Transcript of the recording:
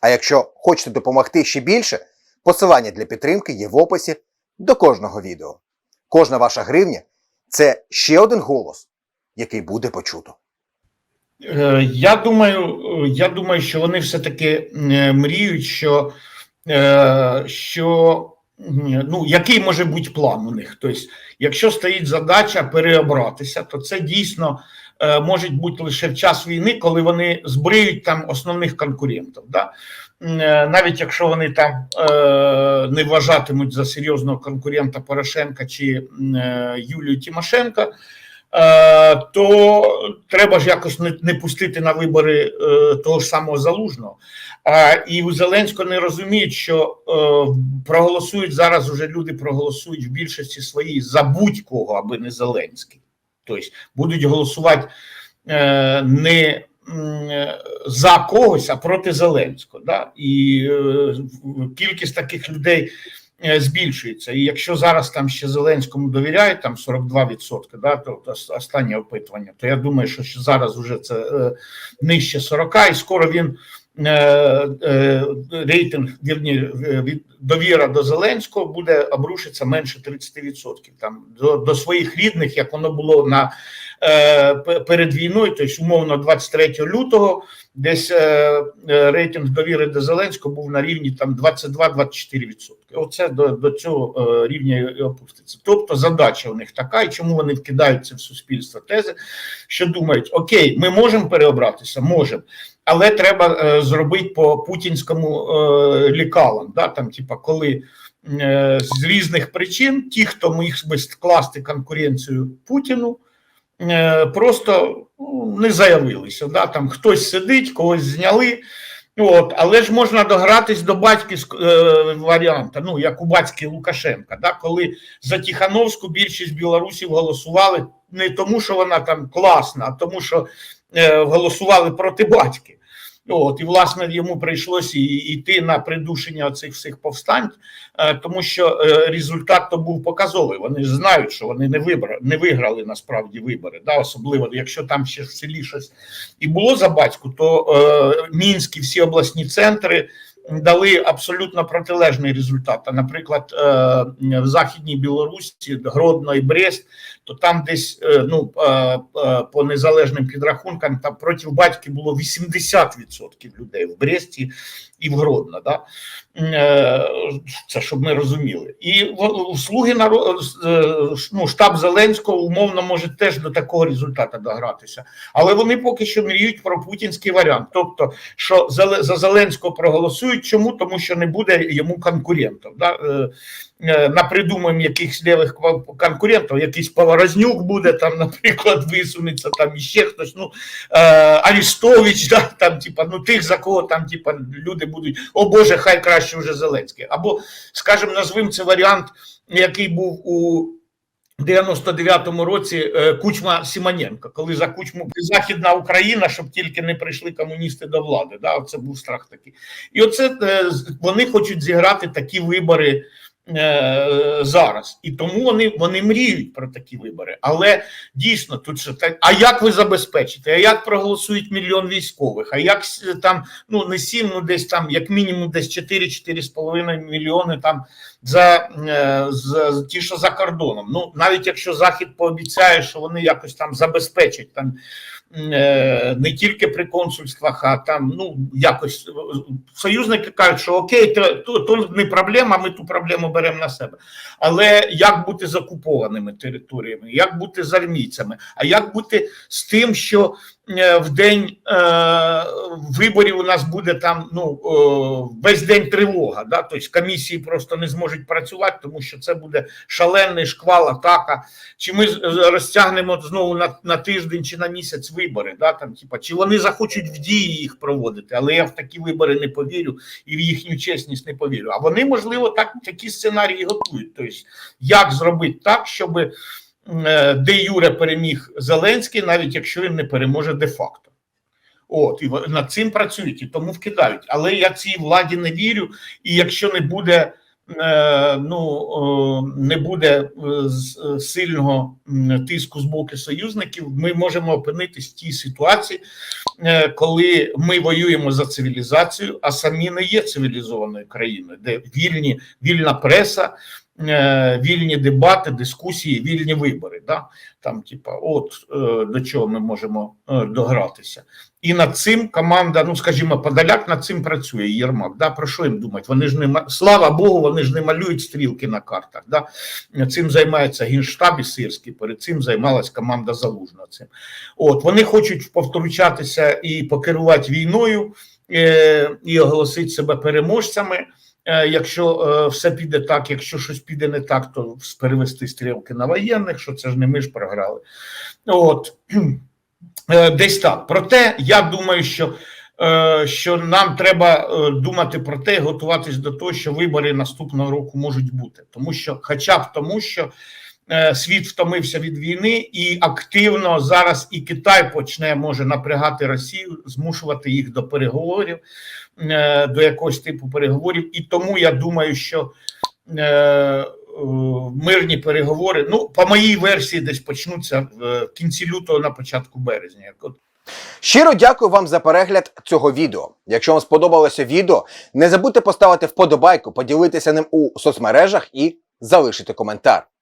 А якщо хочете допомогти ще більше, посилання для підтримки є в описі до кожного відео. Кожна ваша гривня це ще один голос, який буде почуто. Е, Я думаю, е, я думаю, що вони все-таки е, мріють, що, що ну, який може бути план у них. Тобто, якщо стоїть задача переобратися, то це дійсно е, може бути лише в час війни, коли вони збриють там основних конкурентів. Да? Е, Навіть якщо вони там е, не вважатимуть за серйозного конкурента Порошенка чи Юлію Тимошенко. То треба ж якось не, пустити на вибори того ж самого залужного. І у Зеленського не розуміють, що проголосують зараз. Уже люди проголосують в більшості своїй за будь-кого, аби не Зеленський. Тобто будуть голосувати е, не за когось, а проти Зеленського. Да? І е, кількість таких людей е, збільшується. І якщо зараз там ще Зеленському довіряють, там 42%, да, то, останнє опитування, то я думаю, що зараз вже це е, нижче 40, і скоро він рейтинг, вірні, е, від довіра до Зеленського буде обрушитися менше 30%. Там до, до своїх рідних, як воно було на е, перед війною, тобто умовно 23 лютого, десь е, е, рейтинг довіри до Зеленського був на рівні там 22-24%. Оце до, до цього е, рівня опуститься. Тобто задача у них така, і чому вони вкидаються в суспільство тези, що думають: окей, ми можемо переобратися, можемо. Але треба е, зробити по путінському е, лікалам, да, там, типа, коли е, з різних причин ті, хто міг би скласти конкуренцію Путіну, просто ну, не заявилися. Да? Там хтось сидить, когось зняли. От, але ж можна догратись до батьківського е, варіанта, ну як у батьки Лукашенка, да, коли за Тихановську більшість білорусів голосували не тому, що вона там класна, а тому, що е, голосували проти батьки. От, і власне йому прийшлося йти на придушення цих всіх повстань, е, тому що е, результат то був показовий. Вони знають, що вони не вибрали, не виграли насправді вибори. Да? Особливо, якщо там ще в селі щось і було за батьку, то е, мінські всі обласні центри дали абсолютно протилежний результат. А, наприклад, е, в Західній Білорусі, Гродно і Брест, то там десь е, ну, е, е, по незалежним підрахункам там проти батьки було 80% людей в Бресті і в Гродно. Да? Це щоб ми розуміли. І слуги народу, ну, штаб Зеленського умовно може теж до такого результату догратися. Але вони поки що мріють про путінський варіант. Тобто, що за Зеленського проголосують. Чому? Тому що не буде йому конкурентів. Да? Е, Напридумаємо якихось лівих кон- конкурентів, якийсь Поворознюк буде там, наприклад, висунеться, там іще хтось. Ну е, Арістович, да, там, типа, ну тих, за кого там, типа, люди будуть, о Боже, хай краще вже Зеленський. Або, скажімо, назвемо це варіант, який був у 99-му році е, Кучма Сімоненко, коли за Кучму Західна Україна, щоб тільки не прийшли комуністи до влади. Да, це був страх такий. І оце е, вони хочуть зіграти такі вибори зараз. І тому вони, вони мріють про такі вибори. Але дійсно тут що так. А як ви забезпечите? А як проголосують мільйон військових? А як там ну не сім, ну десь там, як мінімум, десь 4-4,5 мільйони там за, е, з, з- ті, що за кордоном. Ну навіть якщо Захід пообіцяє, що вони якось там забезпечать там е, не тільки при консульствах, а там ну якось е, союзники кажуть, що окей, то, то, то не проблема, ми ту проблему беремо на себе. Але як бути з окупованими територіями, як бути з армійцями, а як бути з тим, що в день е, виборів у нас буде там ну е, весь день тривога. Да? Тобто комісії просто не зможуть працювати, тому що це буде шалений шквал, атака. Чи ми розтягнемо знову на, на тиждень чи на місяць вибори? Да? Там, типа, чи вони захочуть в дії їх проводити? Але я в такі вибори не повірю і в їхню чесність не повірю. А вони, можливо, так такі сценарії готують. Тобто, як зробити так, щоб е, де Юре переміг Зеленський, навіть якщо він не переможе де-факто. От, і над цим працюють і тому вкидають. Але я цій владі не вірю, і якщо не буде. е, Ну е, не буде е, е, сильного тиску з боку союзників. Ми можемо опинитись в тій ситуації, е, коли ми воюємо за цивілізацію, а самі не є цивілізованою країною, де вільні вільна преса, е, вільні дебати, дискусії, вільні вибори. Да? Там, типа, от е, до чого ми можемо е, догратися. І над цим команда, ну скажімо, Подоляк над цим працює Єрмак. Да? Про що їм думати? Вони ж не слава Богу, вони ж не малюють стрілки на картах. Да? Цим займається генштаб і Сирський. Перед цим займалась команда Залужна. Цим от вони хочуть повтручатися і покерувати війною е, і оголосити себе переможцями. Е, Якщо е, все піде так, якщо щось піде не так, то перевести стрілки на воєнних, що це ж не ми ж програли. От Е, десь так. Проте я думаю, що, що нам треба думати про те, готуватись до того, що вибори наступного року можуть бути, тому що, хоча б тому, що світ втомився від війни, і активно зараз і Китай почне може напрягати Росію, змушувати їх до переговорів, е, до якогось типу переговорів. І тому я думаю, що е, е, мирні переговори, ну по моїй версії, десь почнуться в кінці лютого, на початку березня. Щиро дякую вам за перегляд цього відео. Якщо вам сподобалося відео, не забудьте поставити вподобайку, поділитися ним у соцмережах і залишити коментар.